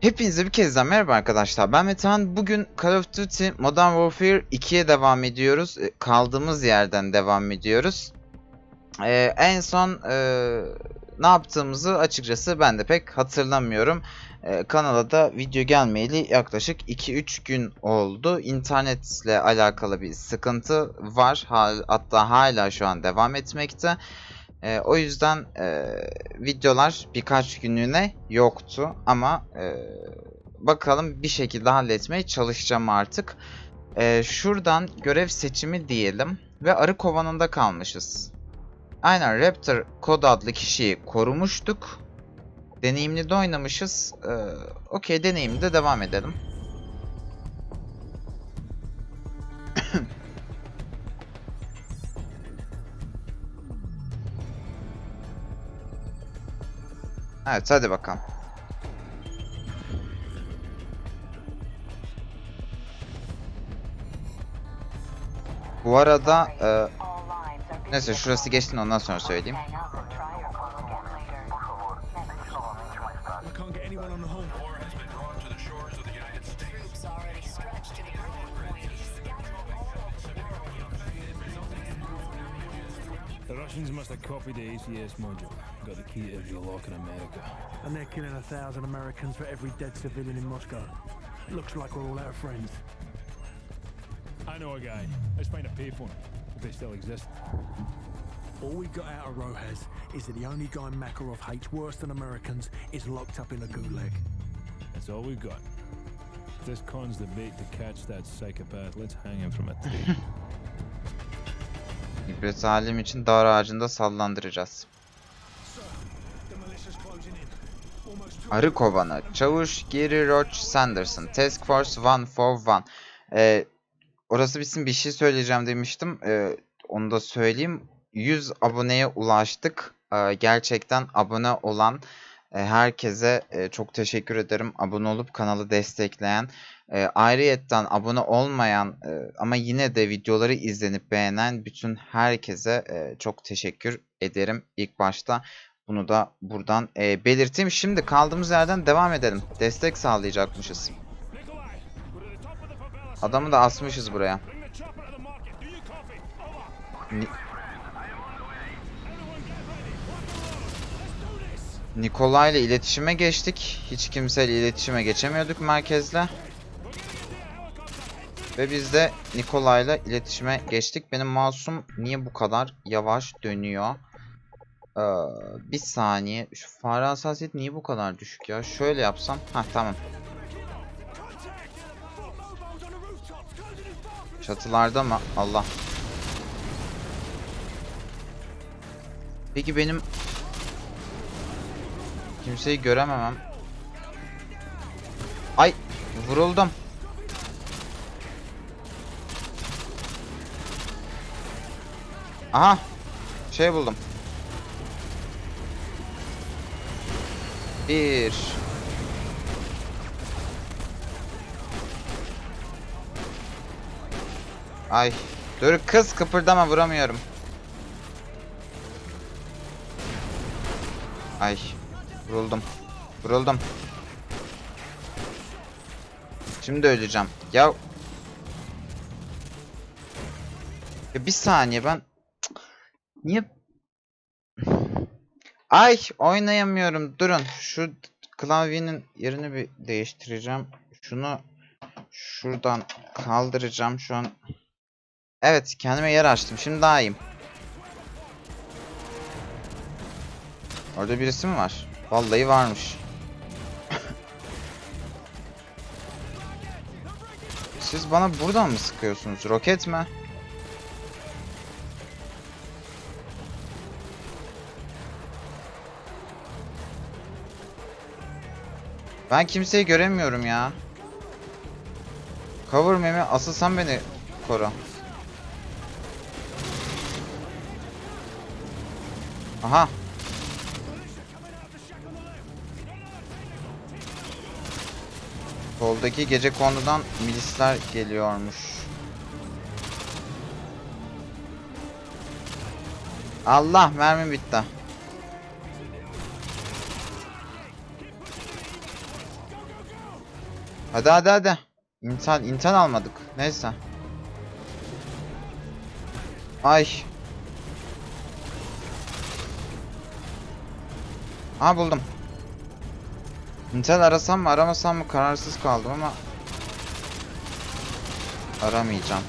Hepinize bir kez daha merhaba arkadaşlar. Ben Metehan. Bugün Call of Duty Modern Warfare 2'ye devam ediyoruz. E, Kaldığımız yerden devam ediyoruz. Ee, en son e, ne yaptığımızı açıkçası ben de pek hatırlamıyorum. E, kanala da video gelmeyeli yaklaşık 2-3 gün oldu. İnternetle alakalı bir sıkıntı var. Hatta hala şu an devam etmekte. E, o yüzden e, videolar birkaç günlüğüne yoktu ama e, bakalım bir şekilde halletmeye çalışacağım artık. E, şuradan görev seçimi diyelim ve arı kovanında kalmışız. Aynen Raptor kod adlı kişiyi korumuştuk. Deneyimli de oynamışız. E, Okey deneyimli de devam edelim. Evet hadi bakalım. Bu arada e, neyse şurası geçsin ondan sonra söyleyeyim. The Russians must have copied the ACS module. Got the key to every lock in America. And they're killing a thousand Americans for every dead civilian in Moscow. Looks like we're all out of friends. I know a guy. Let's find a payphone, if they still exist. All we got out of Rojas is that the only guy Makarov hates worse than Americans is locked up in a gulag. That's all we've got. If this con's the bait to catch that psychopath, let's hang him from a tree. İbret alim için dar ağacında sallandıracağız. Arı kovanı. Çavuş Gary Roach Sanderson. Task Force 141. Ee, orası bitsin bir şey söyleyeceğim demiştim. Ee, onu da söyleyeyim. 100 aboneye ulaştık. Ee, gerçekten abone olan e, herkese e, çok teşekkür ederim. Abone olup kanalı destekleyen. E, ayrıyetten abone olmayan e, ama yine de videoları izlenip beğenen bütün herkese e, çok teşekkür ederim ilk başta. Bunu da buradan e, belirteyim. Şimdi kaldığımız yerden devam edelim. Destek sağlayacakmışız. Adamı da asmışız buraya. Ni-. Nikolay ile iletişime geçtik. Hiç kimseyle iletişime geçemiyorduk merkezle. Ve biz de Nikolay'la iletişime geçtik. Benim masum niye bu kadar yavaş dönüyor? Ee, bir saniye. Şu fare hassasiyeti niye bu kadar düşük ya? Şöyle yapsam. Ha tamam. Çatılarda mı? Allah. Peki benim kimseyi görememem. Ay vuruldum. Aha şey buldum. Bir. Ay dur kız kıpırdama vuramıyorum. Ay vuruldum. Vuruldum. Şimdi öleceğim. Ya Ya bir saniye ben niye Ay oynayamıyorum. Durun. Şu klavyenin yerini bir değiştireceğim. Şunu şuradan kaldıracağım şu an. Evet, kendime yer açtım. Şimdi daha iyiyim. Orada birisi mi var? Vallahi varmış. Siz bana buradan mı sıkıyorsunuz? Roket mi? Ben kimseyi göremiyorum ya. Cover memi asıl sen beni koru. Aha. Soldaki gece konudan milisler geliyormuş. Allah mermi bitti. Hadi hadi hadi. İnsan insan almadık. Neyse. Ay. Ha buldum. Intel arasam mı aramasam mı kararsız kaldım ama aramayacağım.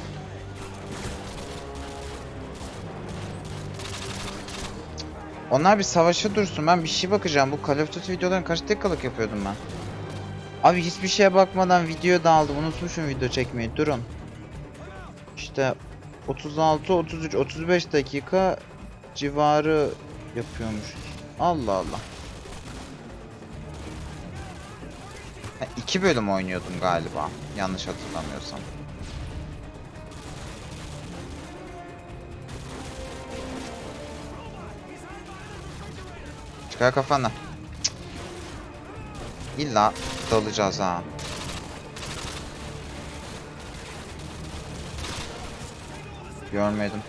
Onlar bir savaşa dursun. Ben bir şey bakacağım. Bu Call of Duty videolarını kaç dakikalık yapıyordum ben? Abi hiçbir şeye bakmadan video dağıldım. Unutmuşum video çekmeyi. Durun. İşte 36, 33, 35 dakika civarı yapıyormuş. Allah Allah. Ha, iki bölüm oynuyordum galiba. Yanlış hatırlamıyorsam. Çıkar kafana. İlla dalacağız ha. Görmedim.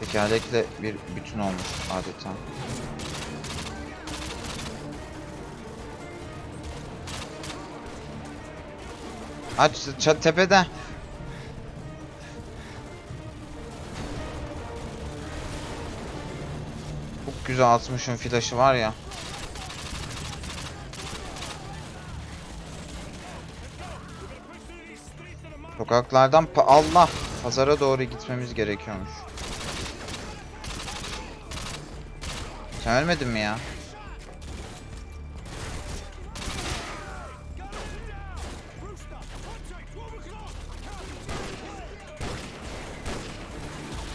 Tekerlekle bir bütün olmuş adeta. Aç çat tepede. Çok güzel atmışım flaşı var ya. Sokaklardan Allah pazara doğru gitmemiz gerekiyormuş. Sen ölmedin mi ya?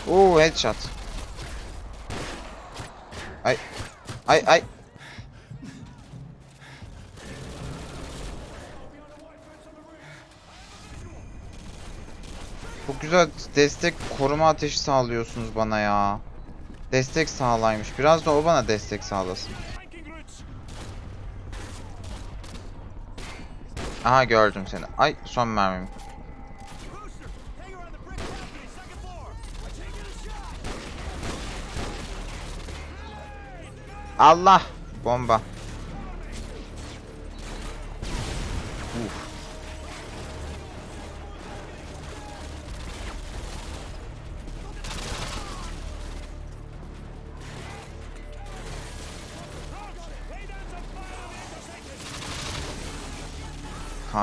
Oo headshot. Ay. Ay ay. Güzel destek koruma ateşi sağlıyorsunuz bana ya. Destek sağlaymış. Biraz da o bana destek sağlasın. Aha gördüm seni. Ay son mermim. Allah! Bomba.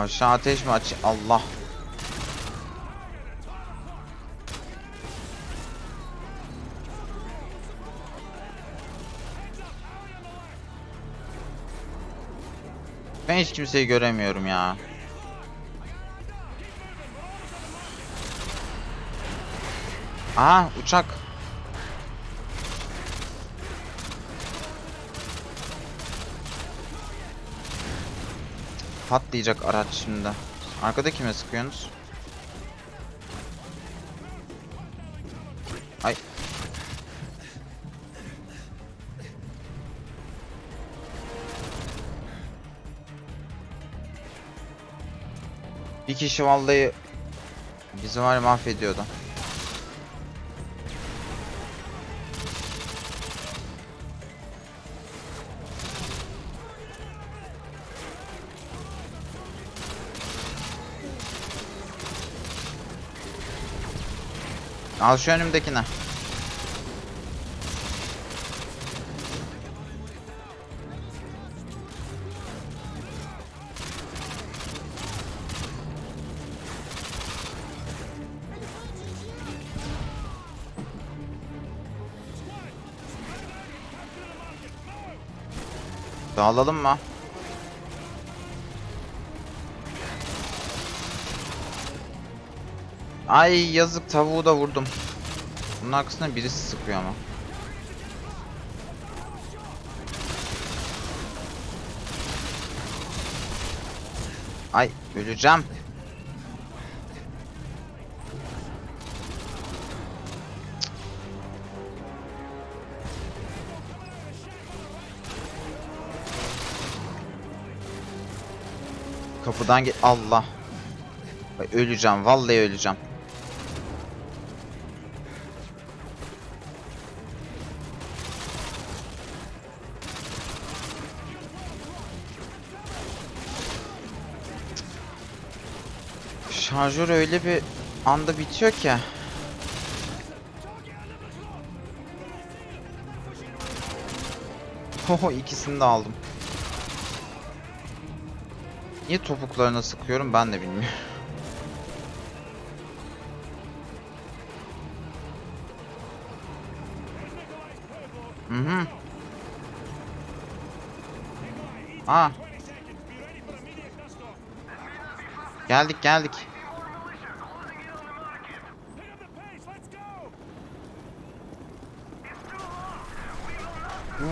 Karşı ateş mi aç? Allah. Ben hiç kimseyi göremiyorum ya. Aha uçak. Patlayacak araç şimdi. Arkada kime sıkıyorsunuz? Ay. Bir kişi vallahi bizi var mahvediyordu. Al şu önümdekine. Dağılalım mı? Ay yazık tavuğu da vurdum. Bunun arkasından birisi sıkıyor ama. Ay öleceğim. Kapıdan gel Allah. Öleceğim vallahi öleceğim. Şarjör öyle bir anda bitiyor ki. Hoho ikisini de aldım. Niye topuklarına sıkıyorum ben de bilmiyorum. Hı hı. Aa. Geldik geldik.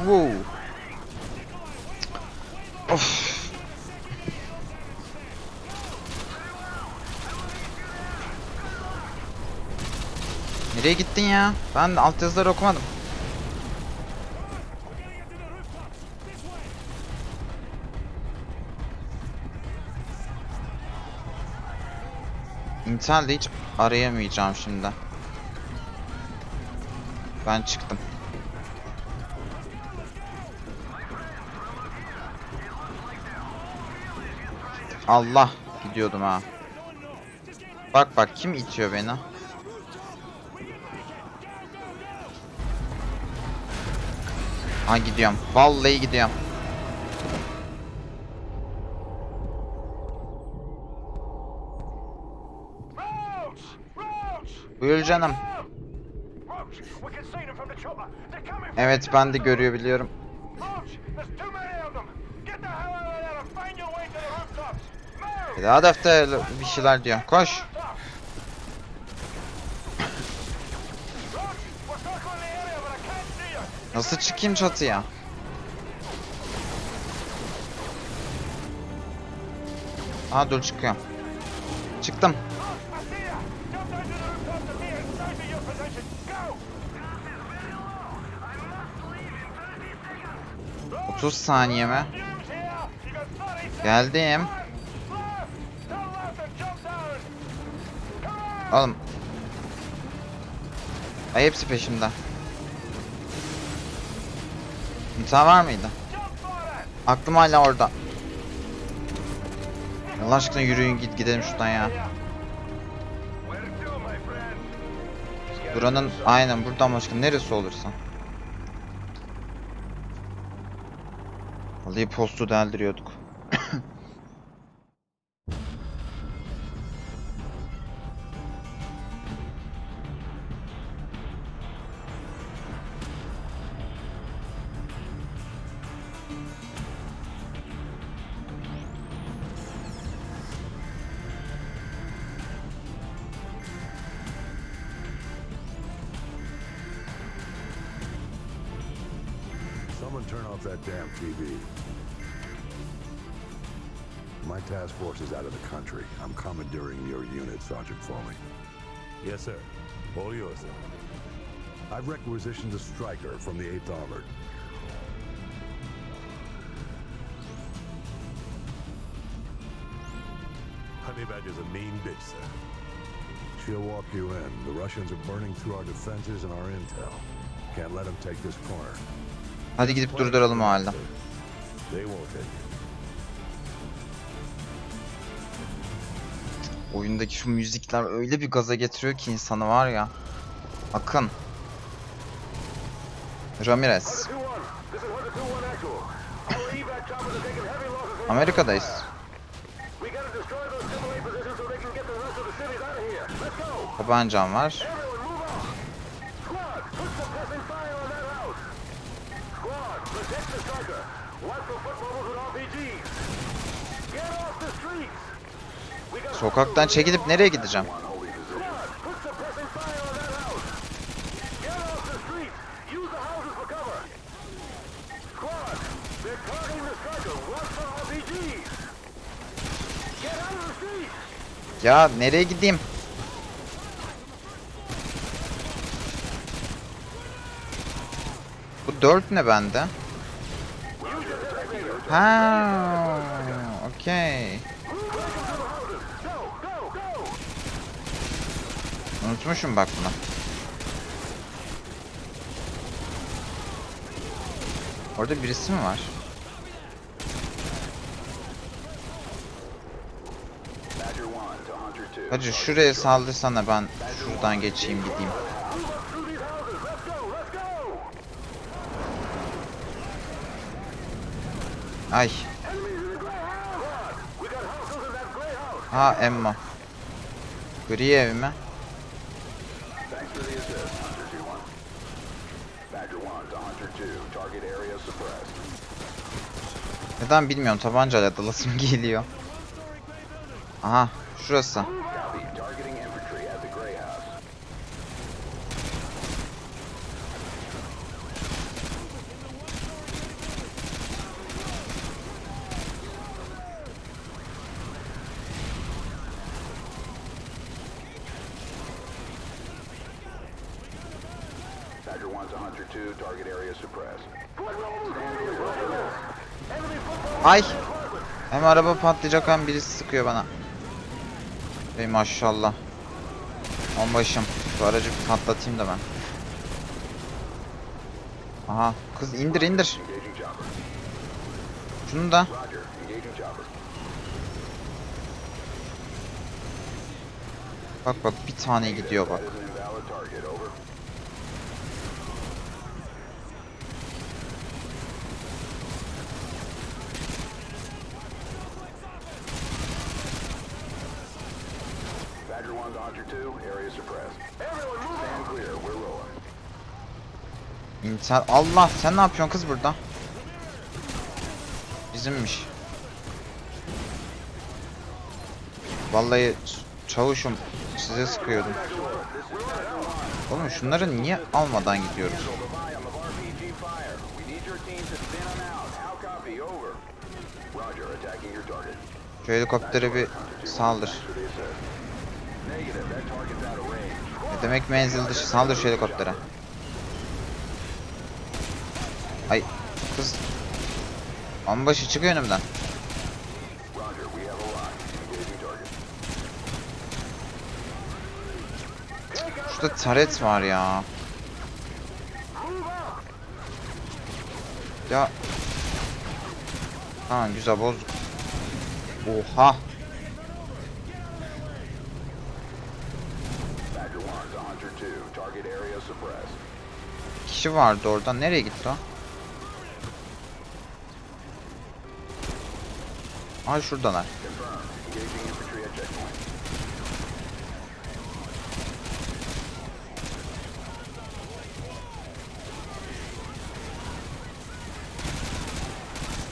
Wow. Of. Nereye gittin ya? Ben altyazıları okumadım. İnternette hiç arayamayacağım şimdi. Ben çıktım. Allah gidiyordum ha. Bak bak kim itiyor beni? Ha gidiyorum. Vallahi gidiyorum. Buyur canım. Evet ben de görüyor biliyorum. Daha defter bir şeyler diyor. Koş. Nasıl çıkayım çatıya? Aa dur çıkıyorum. Çıktım. Roach, I see you. Oğlum. Ay hepsi peşimde. İmtihan var mıydı? Aklım hala orada. Allah aşkına yürüyün git gidelim şuradan ya. Buranın aynen buradan başka neresi olursa. Vallahi postu deldiriyorduk. TV. My task force is out of the country. I'm commandeering your unit, Sergeant Foley. Yes, sir. All yours, sir. I've requisitioned a striker from the 8th Armored. Honey Badger's a mean bitch, sir. She'll walk you in. The Russians are burning through our defenses and our intel. Can't let them take this corner. Hadi gidip durduralım o halde. Oyundaki şu müzikler öyle bir gaza getiriyor ki insanı var ya. Akın. Ramirez. This is what out of the streets! Ya nereye gideyim? Bu 4 ne bende? Ha, okey. Unutmuşum bak bunu. Orada birisi mi var? Badger 1, Hacı şuraya saldırsana ben şuradan geçeyim gideyim. Ay. Ha Emma. Gri ev mi? For the assist, Hunter 2-1. Badger 1 to Hunter 2. Target area suppressed. Neden bilmiyorum tabancayla dalasım geliyor. Aha şurası. Copy. Targeting infantry at the gray house. Badger 1 to Hunter 2. Target area suppressed. Ay. Hem araba patlayacak hem birisi sıkıyor bana. Ey maşallah. Onbaşım. Şu aracı bir patlatayım da ben. Aha kız indir indir. Şunu da. Bak bak bir tane gidiyor bak. That is an invalid target. Over. Badger 1 to Hunter 2. Area suppressed. Everyone move Stand clear. We're rolling. İnter Allah sen ne yapıyorsun kız burada? Bizimmiş. Vallahi çavuşum size sıkıyordum. Oğlum şunları niye almadan gidiyoruz? Levi on the RPG demek menzil dışı saldır şu helikoptere. Ay kız. Onbaşı çık önümden. Şurada taret var ya. Ya. Ha güzel bozduk. Oha. Badger 1 to Hunter 2. Target area suppressed. Kişi vardı orada. Nereye gitti o? Ay şuradalar.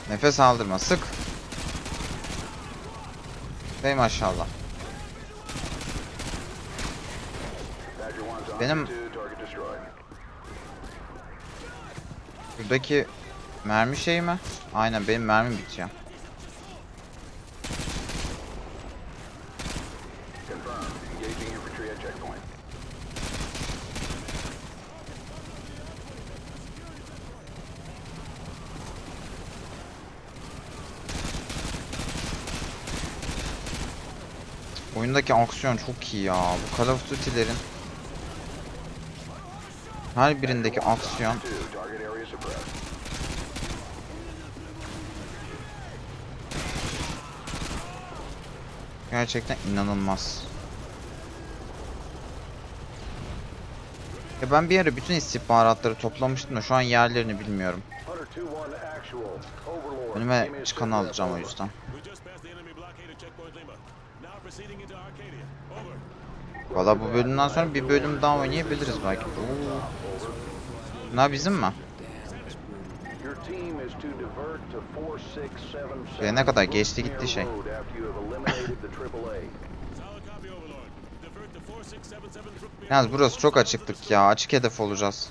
Nefes aldırma. Sık. Ey maşallah. Badger 1 to Hunter Benim- 2. Target destroyed. Buradaki mermi şey mi? Aynen benim mermim bitiyor. Oyundaki aksiyon çok iyi ya. Bu Call of Duty'lerin her birindeki aksiyon 2. Target area suppressed. Gerçekten inanılmaz. Ya ben bir ara bütün istihbaratları toplamıştım da şu an yerlerini bilmiyorum. Hunter 2-1 actual. Overlord. Önüme çıkanı alacağım o yüzden. Valla bu bölümden sonra bir bölüm daha oynayabiliriz belki. Oo. Bunlar bizim mi? Your team is to divert to 4677 Ya ne kadar geçti gitti şey. Road after you have eliminated the AAA. Solid copy, Overlord. Divert to 4677 Brookmere. Yalnız burası çok açıklık ya. Açık hedef olacağız.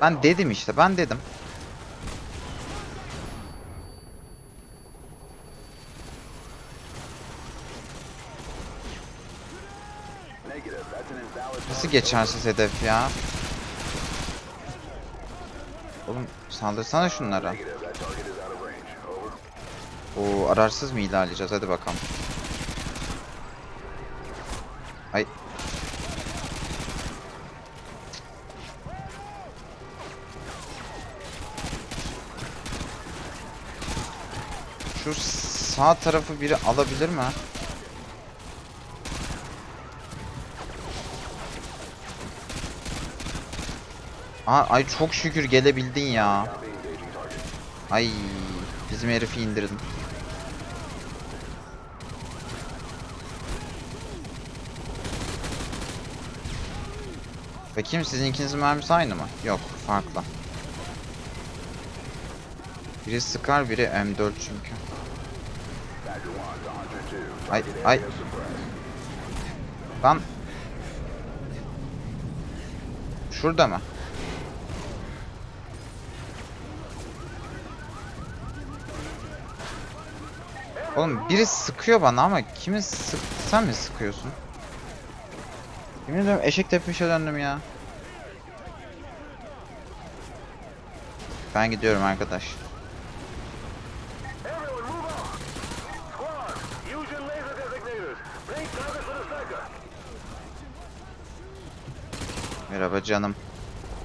Ben dedim işte ben dedim. Nasıl geçersiz hedef ya? Oğlum saldırsana şunlara. Oo ararsız mı ilerleyeceğiz? Hadi bakalım. Ay. Şu sağ tarafı biri alabilir mi? Aa, ay çok şükür gelebildin ya. Ay bizim herifi indirdin. Bakayım sizin ikinizin mermisi aynı mı? Yok farklı. Biri Scar biri M4 çünkü. Ay ay. Lan. Şurada mı? Oğlum biri sıkıyor bana ama kimi sık sen mi sıkıyorsun? Yemin ediyorum eşek tepmişe döndüm ya. Ben gidiyorum arkadaş. Merhaba canım.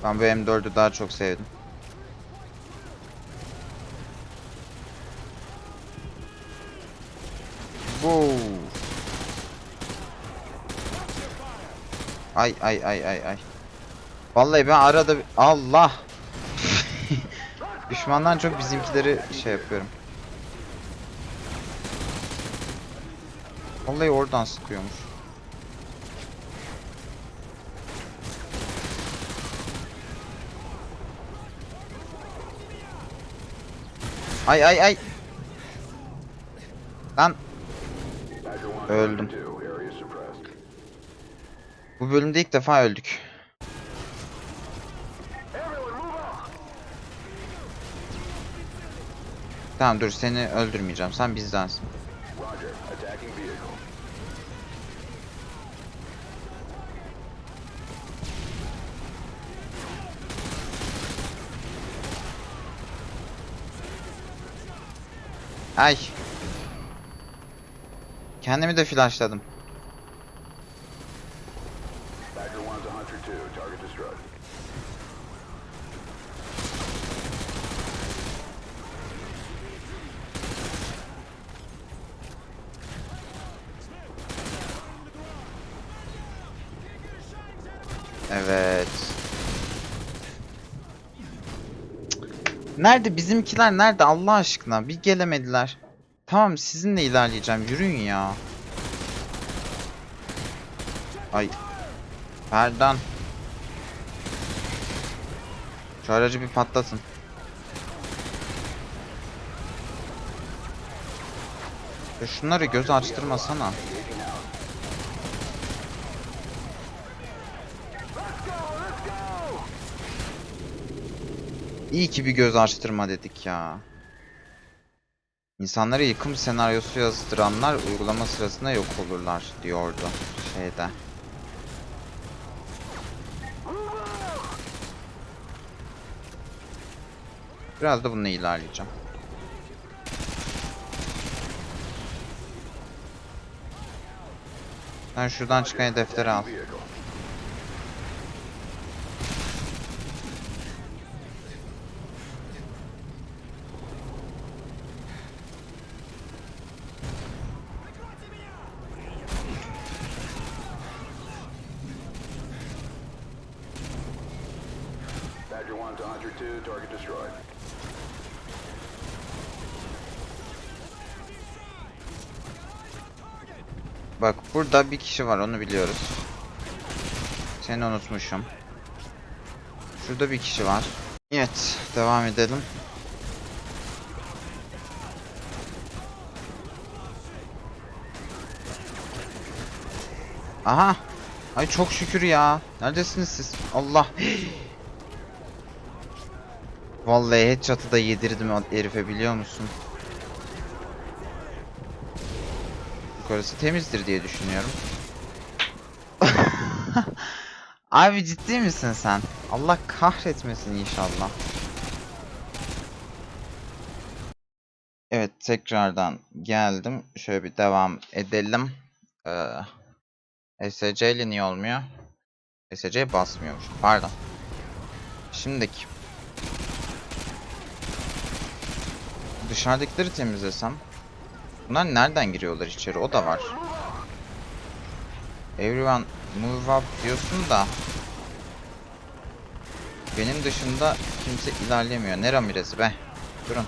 Ben bu M4'ü daha çok sevdim. Wow. Ay ay ay ay ay. Vallahi ben arada Allah. Düşmandan çok bizimkileri şey yapıyorum. Vallahi oradan sıkıyormuş. Ay ay ay. Lan. Öldüm. Bu bölümde ilk defa öldük. Tamam dur seni öldürmeyeceğim. Sen bizdensin. Ay. Kendimi de flashladım. Badger 1 to Hunter 2, target destroyed. Evet. Nerede bizimkiler nerede Allah aşkına bir gelemediler. Tamam sizinle ilerleyeceğim yürüyün ya. Ay. Ferdan. Şu aracı bir patlatın. Ya şunları göz açtırmasana. İyi ki bir göz açtırma dedik ya. İnsanlara yıkım senaryosu yazdıranlar uygulama sırasında yok olurlar diyordu şeyde. Biraz da bununla ilerleyeceğim. Sen şuradan çıkan hedefleri al. Vehicle. Badger 1 to Hunter 2, target destroyed. Bak burada bir kişi var onu biliyoruz. Seni unutmuşum. Şurada bir kişi var. Evet devam edelim. Aha. Ay çok şükür ya. Neredesiniz siz? Allah. Vallahi headshot'ı da yedirdim herife biliyor musun? Yukarısı temizdir diye düşünüyorum. Abi ciddi misin sen? Allah kahretmesin inşallah. Evet tekrardan geldim. Şöyle bir devam edelim. Ee, SC ile niye olmuyor? SC basmıyormuş. Pardon. Şimdiki. dışarıdakileri temizlesem. Bunlar nereden giriyorlar içeri? O da var. Everyone move up diyorsun da benim dışında kimse ilerlemiyor. Ne Ramirez'i be? Durun.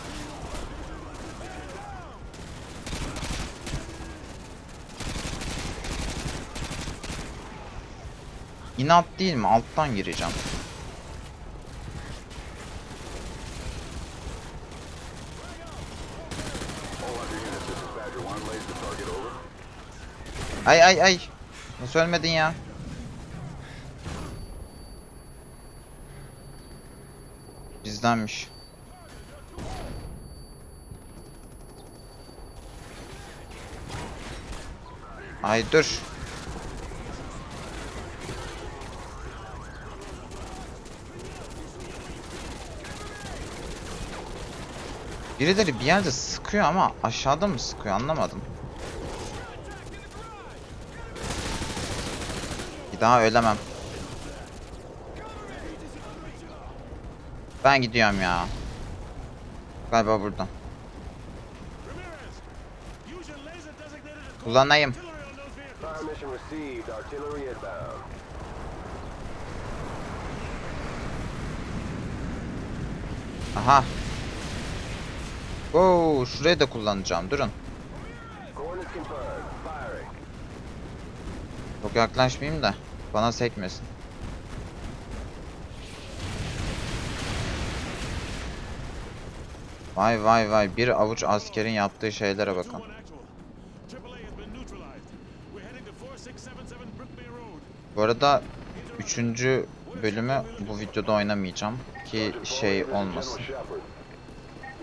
İnat değil mi? Alttan gireceğim. Ay ay ay. Nasıl ölmedin ya? Bizdenmiş. Ay dur. Birileri bir yerde sıkıyor ama aşağıda mı sıkıyor anlamadım. Bir daha ölemem. Ben gidiyorum ya. Galiba buradan. Kullanayım. Aha. Oo, şurayı da kullanacağım. Durun. Çok yaklaşmayayım da bana sekmesin. Vay vay vay bir avuç askerin yaptığı şeylere bakın. One actual. AAA has been neutralized. We're heading to 4677 Brookbay Road. Bu arada üçüncü bölümü bu videoda oynamayacağım ki şey olmasın.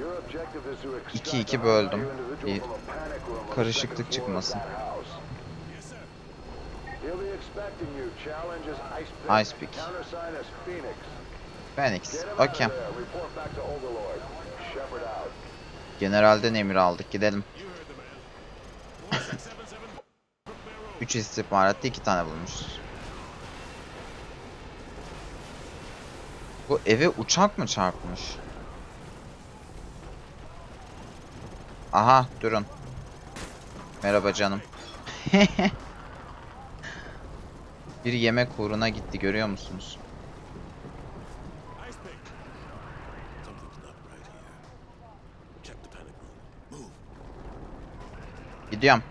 Your objective is to extract 2-2 the böldüm. Bir karışıklık çıkmasın. Ice is Phoenix. Okey. Generalden emir aldık. Gidelim. You heard the man. 4677 Brookbay Road. 3 istihbaratta 2 tane bulmuşuz. Bu eve uçak mı çarpmış? Aha durun. Merhaba canım. Bir yemek uğruna gitti görüyor musunuz? Gidiyorum.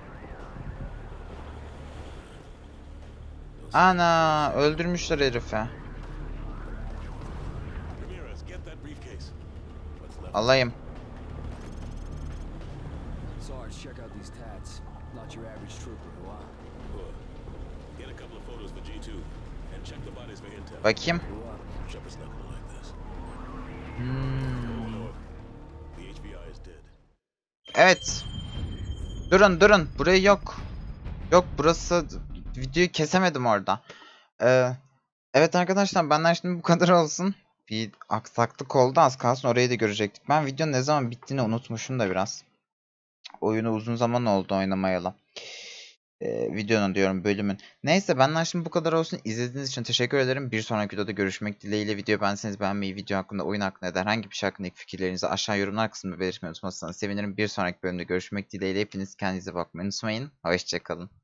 Ana öldürmüşler left? Alayım. Sarge, check out these tats. Not your average trooper, who? Bakayım. Hmm. Evet. Durun durun. Burayı yok. Yok burası videoyu kesemedim orada. Ee, evet arkadaşlar benden şimdi bu kadar olsun. Bir aksaklık oldu az kalsın orayı da görecektik. Ben videonun ne zaman bittiğini unutmuşum da biraz. Oyunu uzun zaman oldu oynamayalı. Videonun diyorum bölümün. Neyse benden şimdi bu kadar olsun. İzlediğiniz için teşekkür ederim. Bir sonraki videoda görüşmek dileğiyle. Video beğenseniz beğenmeyi, video hakkında, oyun hakkında da herhangi bir şey hakkındaki fikirlerinizi aşağı yorumlar kısmında belirtmeyi unutmazsanız sevinirim. Bir sonraki bölümde görüşmek dileğiyle. Hepiniz kendinize bakmayı unutmayın. Hoşçakalın.